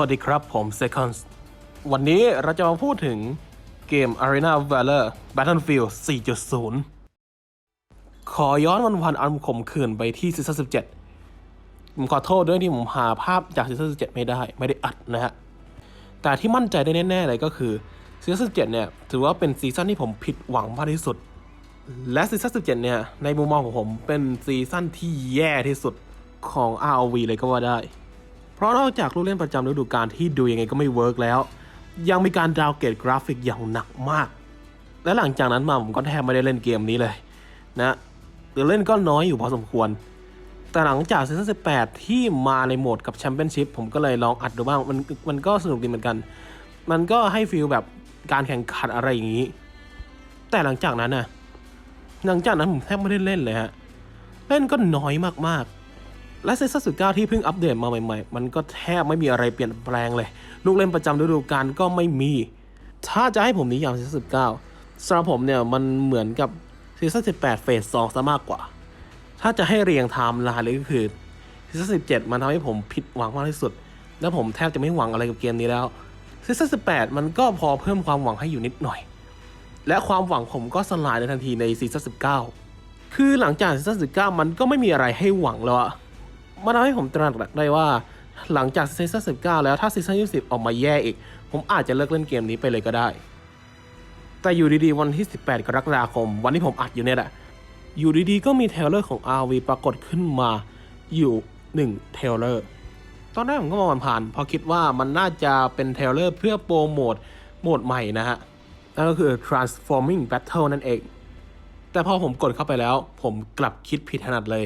วัสดีครับผม Seconds วันนี้เราจะมาพูดถึงเกม Arena of Valor Battlefield 4.0 ขอย้อนวันวันอันขมขื่นไปที่ซีซั่น17 ผมขอโทษด้วยที่ผมหาภาพจากซีซั่น17 ไม่ได้ ไม่ได้อัดนะฮะ แต่ที่มั่นใจได้แน่ ๆ เลยก็คือซีซั่น17 เนี่ย ถือว่าเป็นซีซั่นที่ผมผิดหวังมากที่สุด และซีซั่น17 เนี่ย ในมุมมองของผมเป็นซีซั่นที่แย่ที่สุดของ ROV เลยก็ว่าได้ เพราะนอกจากลูกเล่นประจำฤดูกาลที่ดูยังไงก็ไม่เวิร์กแล้ว ยังมีการดาวเกรดกราฟิกอย่างหนักมาก และหลังจากนั้นมาผมก็แทบไม่ได้เล่นเกมนี้เลยนะหรือเล่นก็น้อยอยู่พอสมควร แต่หลังจากซีซั่น18 ที่มาในโหมดกับแชมเปี้ยนชิพผมก็เลยลองอัดดูบ้างมันมันก็สนุกดีเหมือนกัน มันก็ให้ฟีลแบบการแข่งขันอะไรอย่างนี้ แต่หลังจากนั้นนะหลังจากนั้นผมแทบไม่ได้เล่นเลยฮะ เล่นก็น้อยมาก และซีซั่น19 ที่เพิ่งอัปเดตมาใหม่ๆ มันก็แทบไม่มีอะไรเปลี่ยนแปลงเลย ลูกเล่นประจำฤดูกาลก็ไม่มี ถ้าจะให้ผมนิยามซีซั่น19สำหรับผมเนี่ยมันเหมือนกับซีซั่น18 เฟส 2 ซะมากกว่า ถ้าจะให้เรียงไทม์ไลน์เลยก็คือซีซั่น17 มันทำให้ผมผิดหวังมากที่สุด และผมแทบจะไม่หวังอะไรกับเกมนี้แล้วซีซั่น18 มันก็พอเพิ่มความหวังให้อยู่นิดหน่อย และความหวังผมก็สลายในทันทีในซีซั่น19 คือหลังจากซีซั่น19 มันก็ไม่มีอะไรให้หวังแล้วอะ มันทำให้ผมตระหนักได้ว่า หลังจากซีซั่น19 แล้วถ้าซีซั่น20 ออกมาแย่อีก ผมอาจจะเลิกเล่นเกมนี้ไปเลยก็ได้ แต่อยู่ดีๆ วันที่ 18 กรกฎาคม วันที่ผมอัดอยู่เนี่ยแหละ อยู่ดีๆ ก็มีเทเลอร์ของ RV ปรากฏขึ้นมาอยู่ 1 เทเลอร์ ตอนแรกผมก็มองผ่านๆพราะคิดว่ามันน่าจะเป็นเทเลอร์เพื่อโปรโมทโหมดใหม่นะฮะ นั่นก็คือ transforming battle นั่นเอง แต่พอผมกดเข้าไปแล้ว ผมกลับคิดผิดถนัดเลย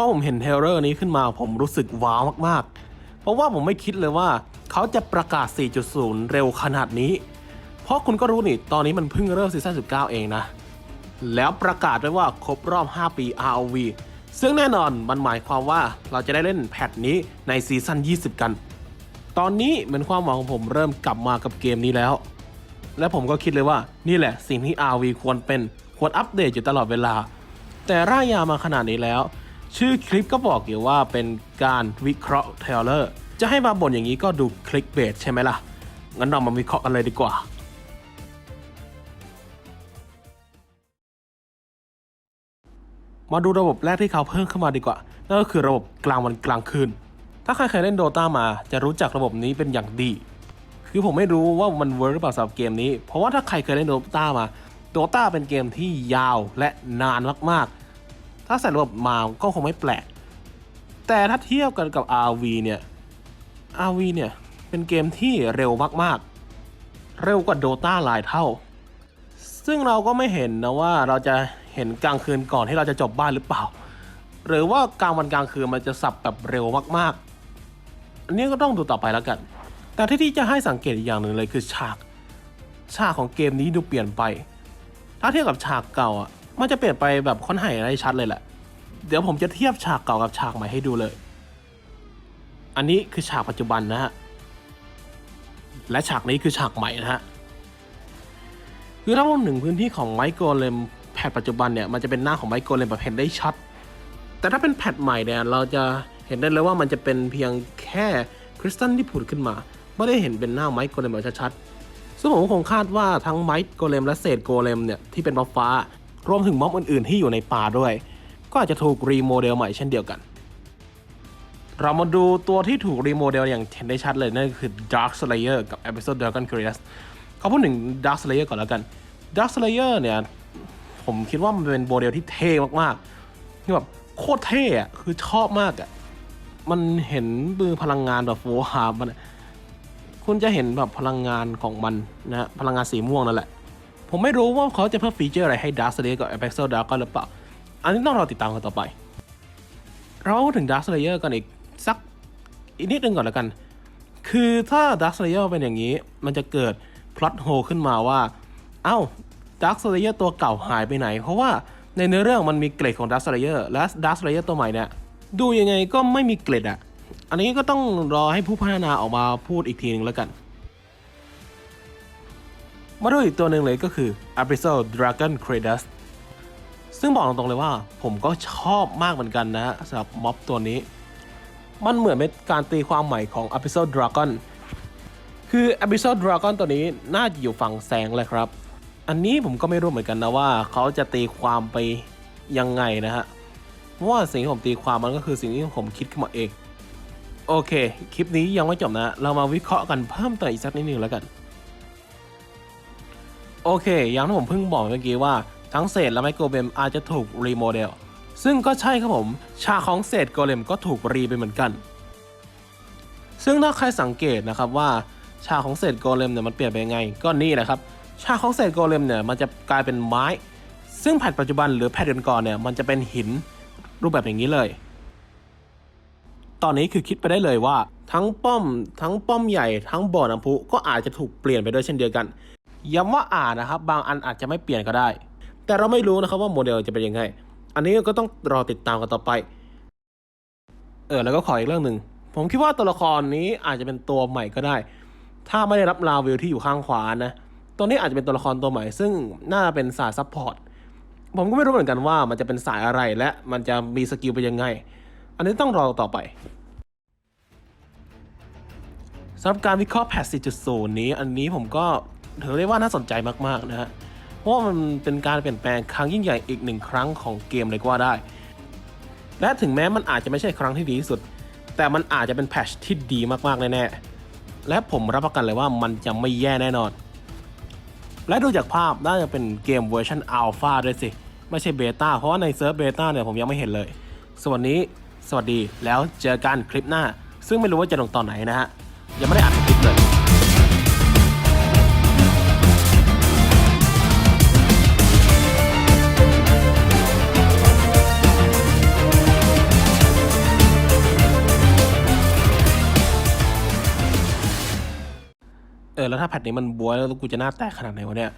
พราะผมเห็นเทรลเลอร์นี้ขึ้นมาผมรู้สึกว้าวมากๆ เพราะว่าผมไม่คิดเลยว่าเขาจะประกาศ 4.0 เร็วขนาดนี้ เพราะคุณก็รู้นี่ ตอนนี้มันเพิ่งเริ่มซีซั่น19 เองนะ แล้วประกาศด้วยว่าครบรอบ 5 ปี ROV ซึ่งแน่นอนมันหมายความว่าเราจะได้เล่นแพทนี้ในซีซั่น20 กัน ตอนนี้เหมือนความหวังของผมเริ่มกลับมากับเกมนี้แล้ว และผมก็คิดเลยว่านี่แหละสิ่งที่ RV ควรเป็นควรอัปเดตอยู่ตลอดเวลา แต่ร่ายยาวมาขนาดนี้แล้ว ชื่อคลิปก็บอกอยู่ว่าเป็นการวิเคราะห์เทลเลอร์ จะให้มาบ่นอย่างนี้ก็ดูคลิกเบสใช่ไหมล่ะ งั้นเรามาวิเคราะห์กันเลยดีกว่า มาดูระบบแรกที่เขาเพิ่มเข้ามาดีกว่า นั่นก็คือระบบกลางวันกลางคืน ถ้าใครเคยเล่นโดตามาจะรู้จักระบบนี้เป็นอย่างดี คือผมไม่รู้ว่ามันเวิร์กหรือเปล่าสำหรับเกมนี้ เพราะว่าถ้าใครเคยเล่นโดตามาโดตาเป็นเกมที่ยาวและนานมากๆ ถ้าใส่ระบบมาก็คงไม่แปลก แต่ถ้าเทียบกันกับ RV เนี่ย RV เนี่ยเป็นเกมที่เร็วมากๆ เร็วกว่าโดตาหลายเท่า ซึ่งเราก็ไม่เห็นนะว่าเราจะเห็นกลางคืนก่อนที่เราจะจบบ้านหรือเปล่า หรือว่ากลางวันกลางคืนมันจะสับแบบเร็วมากๆ อันนี้ก็ต้องดูต่อไปแล้วกัน แต่ที่ที่จะให้สังเกตอีกอย่างหนึ่งเลยคือฉาก ฉากของเกมนี้ดูเปลี่ยนไป ถ้าเทียบกับฉากเก่าอะ มันจะเปลี่ยนไปแบบค่อนข้างได้ชัดเลยแหละ เดี๋ยวผมจะเทียบฉากเก่ากับฉากใหม่ให้ดูเลย อันนี้คือฉากปัจจุบันนะฮะ และฉากนี้คือฉากใหม่นะฮะ คือถ้าพูดถึงพื้นที่ของไมโครเลมแพทปัจจุบันเนี่ยมันจะเป็นหน้าของไมโครเลมแบบเห็นได้ชัด แต่ถ้าเป็นแพทใหม่เนี่ยเราจะเห็นได้เลยว่ามันจะเป็นเพียงแค่คริสตัลที่ผุดขึ้นมา ไม่ได้เห็นเป็นหน้าไมโครเลมแบบชัดๆซึ่งผมคงคาดว่าทั้งไมโครเลมและเศษโกเลมเนี่ยที่เป็นม็อฟ้า รวมถึงม็อบอื่นๆที่อยู่ในป่าด้วย ก็อาจจะถูกรีโมเดลใหม่เช่นเดียวกัน เรามาดูตัวที่ถูกรีโมเดลอย่างเห็นได้ชัดเลยนั่นคือ Dark Slayer กับ Episode Dragon Curious เขาพูดถึง Dark Slayer ก่อนแล้วกัน Dark Slayer เนี่ยผมคิดว่ามันเป็นโมเดลที่เท่มากๆที่แบบโคตรเท่อะคือชอบมากอะมันเห็นมือพลังงานแบบโฟฮาร์มันคุณจะเห็นแบบพลังงานของมันนะพลังงานสีม่วงนั่นแหละ ผมไม่รู้ว่าเขาจะเพิ่มฟีเจอร์อะไรให้ Dark Slayer กับ Episode Dragon หรือเปล่า อันนี้ต้องรอติดตามกันต่อไป เราพูดถึง Dark Slayer กันอีกสักอีกนิดนึงก่อนแล้วกัน คือถ้า Dark Slayer เป็นอย่างนี้ มันจะเกิดพล็อตโฮขึ้นมาว่า เอ้า Dark Slayer ตัวเก่าหายไปไหน เพราะว่าในเนื้อเรื่องมันมีเกรดของ Dark Slayer และ Dark Slayer ตัวใหม่เนี่ยดูยังไงก็ไม่มีเกรดอะอันนี้ก็ต้องรอให้ผู้พัฒนาออกมาพูดอีกทีหนึงแล้วกัน มาดูอีกตัวหนึ่งเลยก็คือ Episode Dragon Cradus ซึ่งบอกตรงๆเลยว่าผมก็ชอบมากเหมือนกันนะฮะสำหรับม็อบตัวนี้ มันเหมือนเป็นการตีความใหม่ของ Episode Dragon คือ Episode Dragon ตัวนี้น่าจะอยู่ฝั่งแสงเลยครับ อันนี้ผมก็ไม่รู้เหมือนกันนะว่าเขาจะตีความไปยังไงนะฮะเพราะว่าสิ่งที่ผมตีความมันก็คือสิ่งที่ผมคิดขึ้นมาเอง โอเค คลิปนี้ยังไม่จบนะ เรามาวิเคราะห์กันเพิ่มเติมอีกสักนิดนึงแล้วกัน โอเค อย่างที่ผมเพิ่งบอกเมื่อกี้ว่าทั้งเศษและไมโครเบมอาจจะถูกรีโมเดล ซึ่งก็ใช่ครับผม ฉากของเศษโกเลมก็ถูกรีไปเหมือนกัน ซึ่งถ้าใครสังเกตนะครับว่าฉากของเศษโกเลมเนี่ยมันเปลี่ยนไปยังไง ก็นี่นะครับฉากของเศษโกเลมเนี่ยมันจะกลายเป็นไม้ ซึ่งแผ่นปัจจุบันหรือแผ่นก่อนเนี่ยมันจะเป็นหินรูปแบบอย่างนี้เลย ตอนนี้คือคิดไปได้เลยว่า ทั้งป้อม ทั้งป้อมใหญ่ทั้งบ่อน้ำพุก็อาจจะถูกเปลี่ยนไปด้วยเช่นเดียวกัน ย้ำว่าอ่าจนะครับ บางอันอาจจะไม่เปลี่ยนก็ได้ แต่เราไม่รู้นะครับว่าโมเดลจะเป็นยังไง อันนี้ก็ต้องรอติดตามกันต่อไป เออแล้วก็ขออีกเรื่องหนึ่ง ผมคิดว่าตัวละครนี้อาจจะเป็นตัวใหม่ก็ได้ ถ้าไม่ได้รับลาวิลที่อยู่ข้างขวานะ ตัวนี้อาจจะเป็นตัวละครตัวใหม่ ซึ่งน่าจะเป็นสายซัพพอร์ต ผมก็ไม่รู้เหมือนกันว่ามันจะเป็นสายอะไรและมันจะมีสกิลไปยังไง อันนี้ต้องรอต่อไปสำหรับการวิเคราะห์แพท4.0 นี้ อันนี้ผมก็ ถือได้ว่าน่าสนใจมากๆนะฮะ เพราะว่ามันเป็นการเปลี่ยนแปลงครั้งยิ่งใหญ่อีกหนึ่งครั้งของเกมเลยก็ว่าได้ และถึงแม้มันอาจจะไม่ใช่ครั้งที่ดีที่สุด แต่มันอาจจะเป็นแพทที่ดีมากๆแน่ๆ และผมรับประกันเลยว่ามันจะไม่แย่แน่นอน และดูจากภาพน่าจะเป็นเกมเวอร์ชันอัลฟาด้วยสิ ไม่ใช่เบต้าเพราะว่าในเซิร์ฟเบต้าเนี่ยผมยังไม่เห็นเลย ส่วนนี้สวัสดีแล้วเจอกันคลิปหน้า ซึ่งไม่รู้ว่าจะลงตอนไหนนะฮะยังไม่ได้อัด แล้วถ้าแพทนี้มันบวยแล้วกูจะหน้าแตกขนาดไหนวะเนี่ย